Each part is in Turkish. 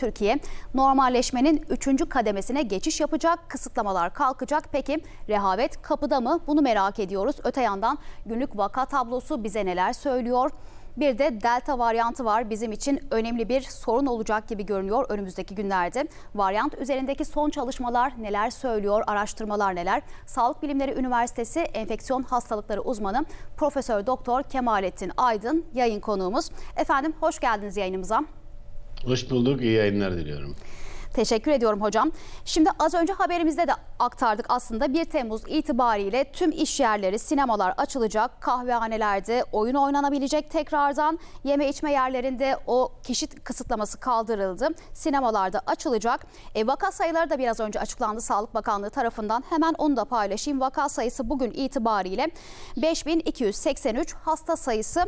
Türkiye normalleşmenin 3. kademesine geçiş yapacak. Kısıtlamalar kalkacak. Peki rehavet kapıda mı? Bunu merak ediyoruz. Öte yandan günlük vaka tablosu bize neler söylüyor? Bir de delta varyantı var. Bizim için önemli bir sorun olacak gibi görünüyor önümüzdeki günlerde. Varyant üzerindeki son çalışmalar neler söylüyor, araştırmalar neler? Sağlık Bilimleri Üniversitesi Enfeksiyon Hastalıkları uzmanı Profesör Doktor Kemalettin Aydın yayın konuğumuz. Efendim hoş geldiniz yayınımıza. Hoş bulduk, iyi yayınlar diliyorum. Teşekkür ediyorum hocam. Şimdi az önce haberimizde de aktardık aslında 1 Temmuz itibariyle tüm iş yerleri, sinemalar açılacak. Kahvehanelerde oyun oynanabilecek tekrardan. Yeme içme yerlerinde o kişi kısıtlaması kaldırıldı. Sinemalarda açılacak. E, vaka sayıları da biraz önce açıklandı Sağlık Bakanlığı tarafından. Hemen onu da paylaşayım. Vaka sayısı bugün itibariyle 5283 hasta sayısı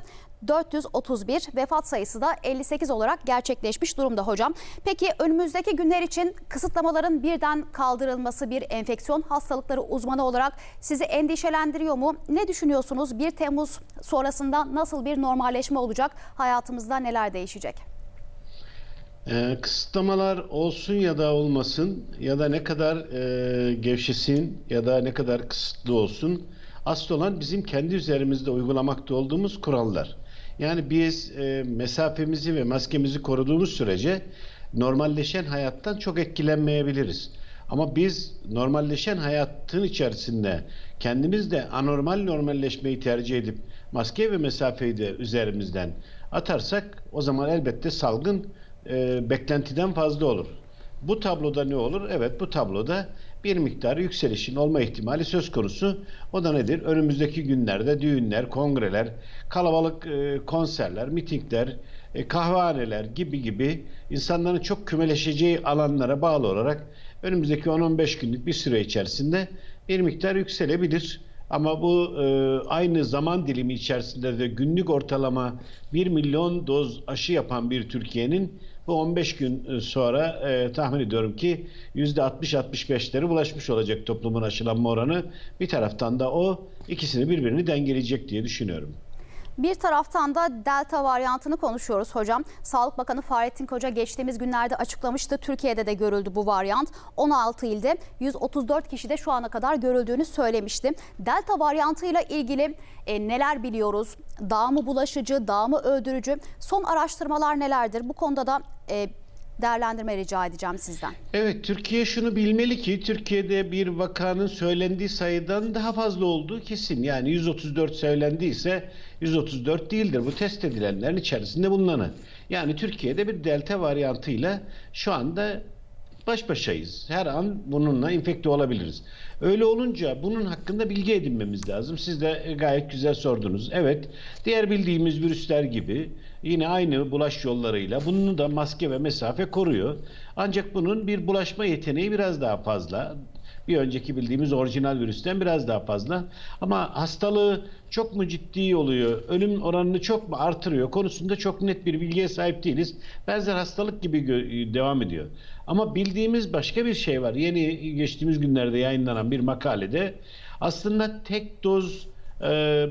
431 vefat sayısı da 58 olarak gerçekleşmiş durumda hocam. Peki önümüzdeki günler için kısıtlamaların birden kaldırılması bir enfeksiyon hastalıkları uzmanı olarak sizi endişelendiriyor mu? Ne düşünüyorsunuz? 1 Temmuz sonrasında nasıl bir normalleşme olacak? Hayatımızda neler değişecek? Ee, kısıtlamalar olsun ya da olmasın ya da ne kadar e, gevşesin ya da ne kadar kısıtlı olsun asıl olan bizim kendi üzerimizde uygulamakta olduğumuz kurallar. Yani biz e, mesafemizi ve maskemizi koruduğumuz sürece normalleşen hayattan çok etkilenmeyebiliriz. Ama biz normalleşen hayatın içerisinde kendimiz de anormal normalleşmeyi tercih edip maske ve mesafeyi de üzerimizden atarsak o zaman elbette salgın e, beklentiden fazla olur. Bu tabloda ne olur? Evet bu tabloda bir miktar yükselişin olma ihtimali söz konusu. O da nedir? Önümüzdeki günlerde düğünler, kongreler, kalabalık e, konserler, mitingler, e, kahvehaneler gibi gibi insanların çok kümeleşeceği alanlara bağlı olarak önümüzdeki 10-15 günlük bir süre içerisinde bir miktar yükselebilir. Ama bu e, aynı zaman dilimi içerisinde de günlük ortalama 1 milyon doz aşı yapan bir Türkiye'nin bu 15 gün sonra e, tahmin ediyorum ki %60-65'lere ulaşmış olacak toplumun aşılanma oranı. Bir taraftan da o ikisini birbirini dengeleyecek diye düşünüyorum. Bir taraftan da delta varyantını konuşuyoruz hocam. Sağlık Bakanı Fahrettin Koca geçtiğimiz günlerde açıklamıştı. Türkiye'de de görüldü bu varyant. 16 ilde 134 kişide şu ana kadar görüldüğünü söylemişti. Delta varyantıyla ilgili e, neler biliyoruz? Daha mı bulaşıcı, daha mı öldürücü? Son araştırmalar nelerdir? Bu konuda da e, değerlendirme rica edeceğim sizden. Evet, Türkiye şunu bilmeli ki Türkiye'de bir vakanın söylendiği sayıdan daha fazla olduğu kesin. Yani 134 söylendiyse 134 değildir. Bu test edilenlerin içerisinde bulunanı. Yani Türkiye'de bir delta varyantıyla şu anda baş başayız. Her an bununla infekte olabiliriz. Öyle olunca bunun hakkında bilgi edinmemiz lazım. Siz de gayet güzel sordunuz. Evet, diğer bildiğimiz virüsler gibi yine aynı bulaş yollarıyla bunu da maske ve mesafe koruyor. Ancak bunun bir bulaşma yeteneği biraz daha fazla. Bir önceki bildiğimiz orijinal virüsten biraz daha fazla. Ama hastalığı çok mu ciddi oluyor, ölüm oranını çok mu artırıyor konusunda çok net bir bilgiye sahip değiliz. Benzer hastalık gibi devam ediyor. Ama bildiğimiz başka bir şey var. Yeni geçtiğimiz günlerde yayınlanan bir makalede aslında tek doz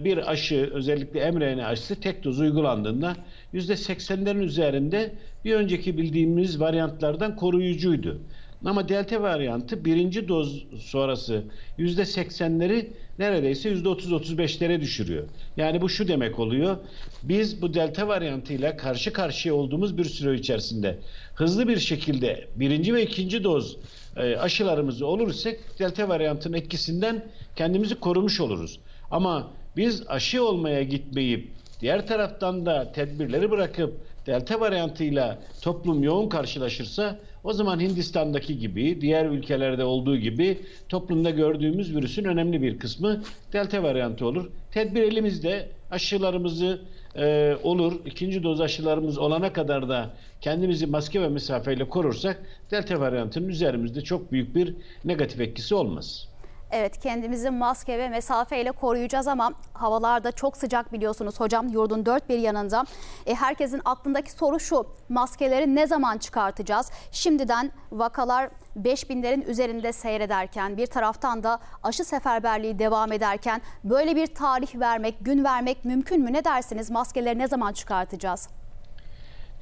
bir aşı özellikle mRNA aşısı tek doz uygulandığında %80'lerin üzerinde bir önceki bildiğimiz varyantlardan koruyucuydu. Ama delta varyantı birinci doz sonrası %80'leri neredeyse %30-35'lere düşürüyor. Yani bu şu demek oluyor. Biz bu delta varyantıyla karşı karşıya olduğumuz bir süre içerisinde hızlı bir şekilde birinci ve ikinci doz e, aşılarımızı olursak delta varyantının etkisinden kendimizi korumuş oluruz. Ama biz aşı olmaya gitmeyip diğer taraftan da tedbirleri bırakıp delta varyantıyla toplum yoğun karşılaşırsa o zaman Hindistan'daki gibi diğer ülkelerde olduğu gibi toplumda gördüğümüz virüsün önemli bir kısmı delta varyantı olur. Tedbir elimizde aşılarımızı e, olur. İkinci doz aşılarımız olana kadar da kendimizi maske ve mesafeyle korursak delta varyantının üzerimizde çok büyük bir negatif etkisi olmaz. Evet kendimizi maske ve mesafeyle koruyacağız ama havalarda çok sıcak biliyorsunuz hocam yurdun dört bir yanında. E, herkesin aklındaki soru şu maskeleri ne zaman çıkartacağız? Şimdiden vakalar 5000'lerin üzerinde seyrederken bir taraftan da aşı seferberliği devam ederken böyle bir tarih vermek, gün vermek mümkün mü? Ne dersiniz? Maskeleri ne zaman çıkartacağız?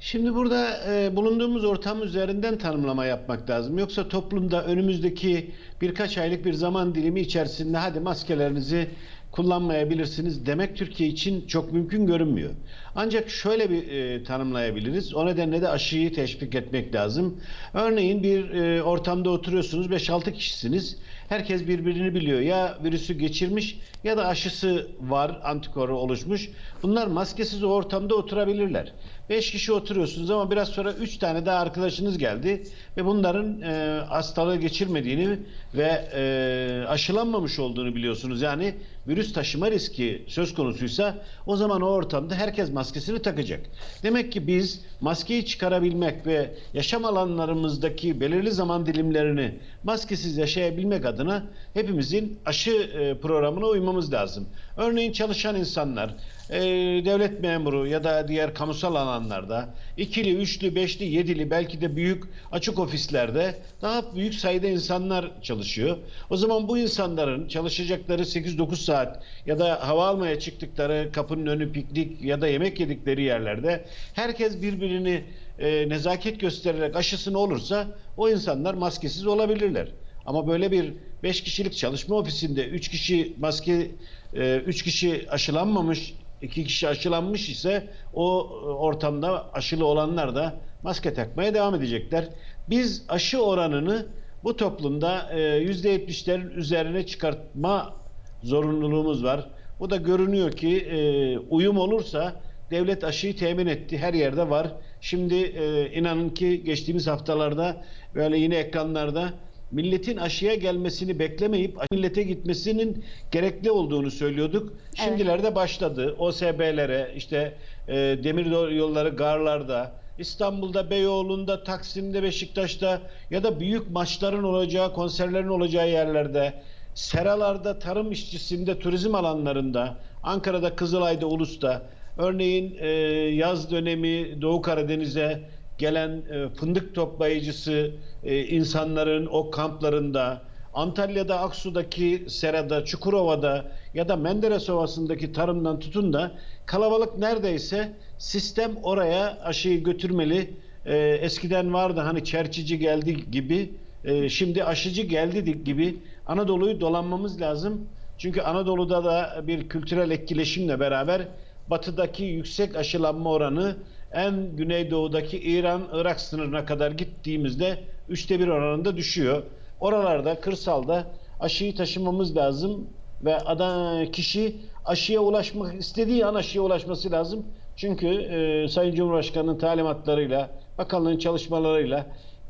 Şimdi burada e, bulunduğumuz ortam üzerinden tanımlama yapmak lazım. Yoksa toplumda önümüzdeki birkaç aylık bir zaman dilimi içerisinde hadi maskelerinizi kullanmayabilirsiniz demek Türkiye için çok mümkün görünmüyor. Ancak şöyle bir e, tanımlayabiliriz. O nedenle de aşıyı teşvik etmek lazım. Örneğin bir e, ortamda oturuyorsunuz 5-6 kişisiniz. Herkes birbirini biliyor. Ya virüsü geçirmiş ya da aşısı var, antikoru oluşmuş. Bunlar maskesiz o ortamda oturabilirler. 5 kişi oturuyorsunuz ama biraz sonra 3 tane daha arkadaşınız geldi ve bunların e, hastalığı geçirmediğini ve e, aşılanmamış olduğunu biliyorsunuz. Yani virüs taşıma riski söz konusuysa o zaman o ortamda herkes maskesini takacak. Demek ki biz maskeyi çıkarabilmek ve yaşam alanlarımızdaki belirli zaman dilimlerini maskesiz yaşayabilmek adına hepimizin aşı e, programına uymamız lazım. Örneğin çalışan insanlar, e, devlet memuru ya da diğer kamusal alanlarda ikili, üçlü, beşli, yedili belki de büyük açık ofislerde daha büyük sayıda insanlar çalışıyor. O zaman bu insanların çalışacakları 8-9 saat ya da hava almaya çıktıkları kapının önü piknik ya da yemek yedikleri yerlerde herkes birbirini e, nezaket göstererek aşısını olursa o insanlar maskesiz olabilirler. Ama böyle bir 5 kişilik çalışma ofisinde 3 kişi maske 3 kişi aşılanmamış, 2 kişi aşılanmış ise o e, ortamda aşılı olanlar da maske takmaya devam edecekler. Biz aşı oranını bu toplumda e, %70'lerin üzerine çıkartma zorunluluğumuz var. Bu da görünüyor ki e, uyum olursa devlet aşıyı temin etti. Her yerde var. Şimdi e, inanın ki geçtiğimiz haftalarda böyle yine ekranlarda milletin aşıya gelmesini beklemeyip millete gitmesinin gerekli olduğunu söylüyorduk. Şimdilerde başladı. OSB'lere işte e, demir yolları garlarda İstanbul'da, Beyoğlu'nda, Taksim'de, Beşiktaş'ta ya da büyük maçların olacağı, konserlerin olacağı yerlerde, seralarda, tarım işçisinde, turizm alanlarında, Ankara'da, Kızılay'da, Ulus'ta, örneğin e, yaz dönemi Doğu Karadeniz'e gelen e, fındık toplayıcısı e, insanların o kamplarında, Antalya'da, Aksu'daki serada, Çukurova'da ya da Menderes Ovası'ndaki tarımdan tutun da kalabalık neredeyse sistem oraya aşıyı götürmeli. E, eskiden vardı hani çerçici geldi gibi, e, şimdi aşıcı geldi di- gibi Anadolu'yu dolanmamız lazım. Çünkü Anadolu'da da bir kültürel etkileşimle beraber batıdaki yüksek aşılanma oranı en güneydoğudaki İran, Irak sınırına kadar gittiğimizde üçte bir oranında düşüyor. Oralarda, kırsalda aşıyı taşımamız lazım ve adam, kişi aşıya ulaşmak istediği an aşıya ulaşması lazım. Çünkü e, Sayın Cumhurbaşkanı'nın talimatlarıyla, bakanlığın çalışmalarıyla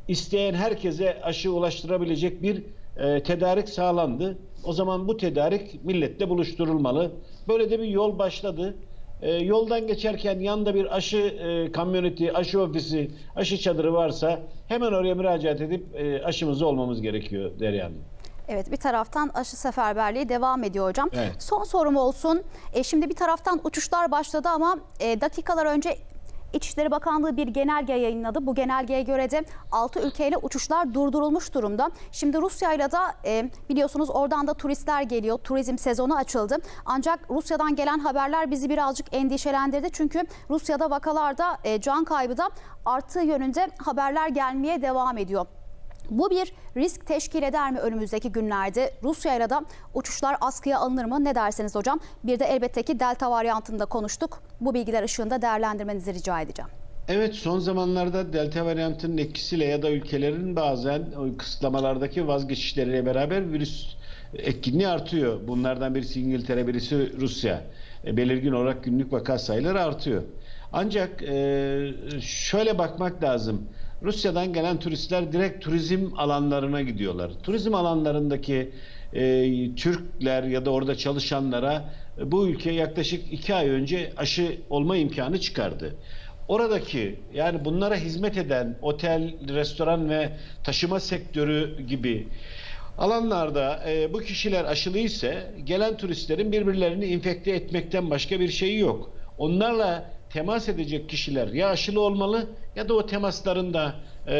isteyen herkese aşı ulaştırabilecek bir e, tedarik sağlandı. O zaman bu tedarik milletle buluşturulmalı. Böyle de bir yol başladı. E, yoldan geçerken yanında bir aşı e, kamyoneti, aşı ofisi, aşı çadırı varsa hemen oraya müracaat edip e, aşımızı olmamız gerekiyor Derya Hanım. Evet bir taraftan aşı seferberliği devam ediyor hocam. Evet. Son sorum olsun. E, şimdi bir taraftan uçuşlar başladı ama e, dakikalar önce İçişleri Bakanlığı bir genelge yayınladı. Bu genelgeye göre de 6 ülkeyle uçuşlar durdurulmuş durumda. Şimdi Rusya'yla da e, biliyorsunuz oradan da turistler geliyor. Turizm sezonu açıldı. Ancak Rusya'dan gelen haberler bizi birazcık endişelendirdi. Çünkü Rusya'da vakalarda e, can kaybı da arttığı yönünde haberler gelmeye devam ediyor. Bu bir risk teşkil eder mi önümüzdeki günlerde? Rusya ile de uçuşlar askıya alınır mı? Ne dersiniz hocam? Bir de elbette ki delta varyantında konuştuk. Bu bilgiler ışığında değerlendirmenizi rica edeceğim. Evet son zamanlarda delta varyantının etkisiyle ya da ülkelerin bazen kısıtlamalardaki vazgeçişleriyle beraber virüs etkinliği artıyor. Bunlardan birisi İngiltere, birisi Rusya. E, belirgin olarak günlük vaka sayıları artıyor. Ancak e, şöyle bakmak lazım. Rusya'dan gelen turistler direkt turizm alanlarına gidiyorlar. Turizm alanlarındaki e, Türkler ya da orada çalışanlara e, bu ülke yaklaşık iki ay önce aşı olma imkanı çıkardı. Oradaki yani bunlara hizmet eden otel, restoran ve taşıma sektörü gibi alanlarda e, bu kişiler aşılı ise gelen turistlerin birbirlerini infekte etmekten başka bir şeyi yok. Onlarla temas edecek kişiler ya aşılı olmalı ya da o temaslarında e,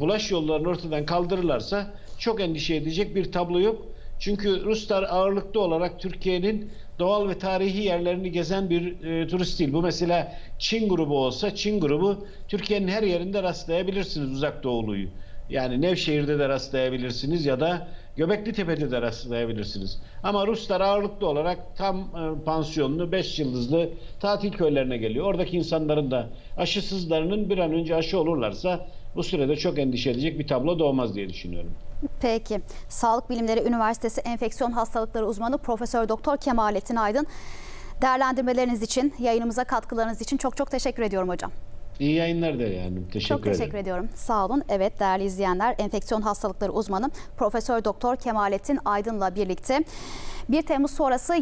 bulaş yollarını ortadan kaldırırlarsa çok endişe edecek bir tablo yok. Çünkü Ruslar ağırlıklı olarak Türkiye'nin doğal ve tarihi yerlerini gezen bir e, turist değil. Bu mesela Çin grubu olsa Çin grubu Türkiye'nin her yerinde rastlayabilirsiniz uzak doğuluyu. Yani Nevşehir'de de rastlayabilirsiniz ya da Göbekli Tepe'de de rastlayabilirsiniz. Ama Ruslar ağırlıklı olarak tam e, pansiyonlu 5 yıldızlı tatil köylerine geliyor. Oradaki insanların da aşısızlarının bir an önce aşı olurlarsa bu sürede çok endişe edecek bir tablo doğmaz diye düşünüyorum. Peki. Sağlık Bilimleri Üniversitesi Enfeksiyon Hastalıkları uzmanı Profesör Doktor Kemalettin Aydın değerlendirmeleriniz için, yayınımıza katkılarınız için çok çok teşekkür ediyorum hocam. İyi yayınlar da yani. Teşekkür Çok ederim. teşekkür ediyorum. Sağ olun. Evet değerli izleyenler, enfeksiyon hastalıkları uzmanı Profesör Doktor Kemalettin Aydın'la birlikte 1 Temmuz sonrası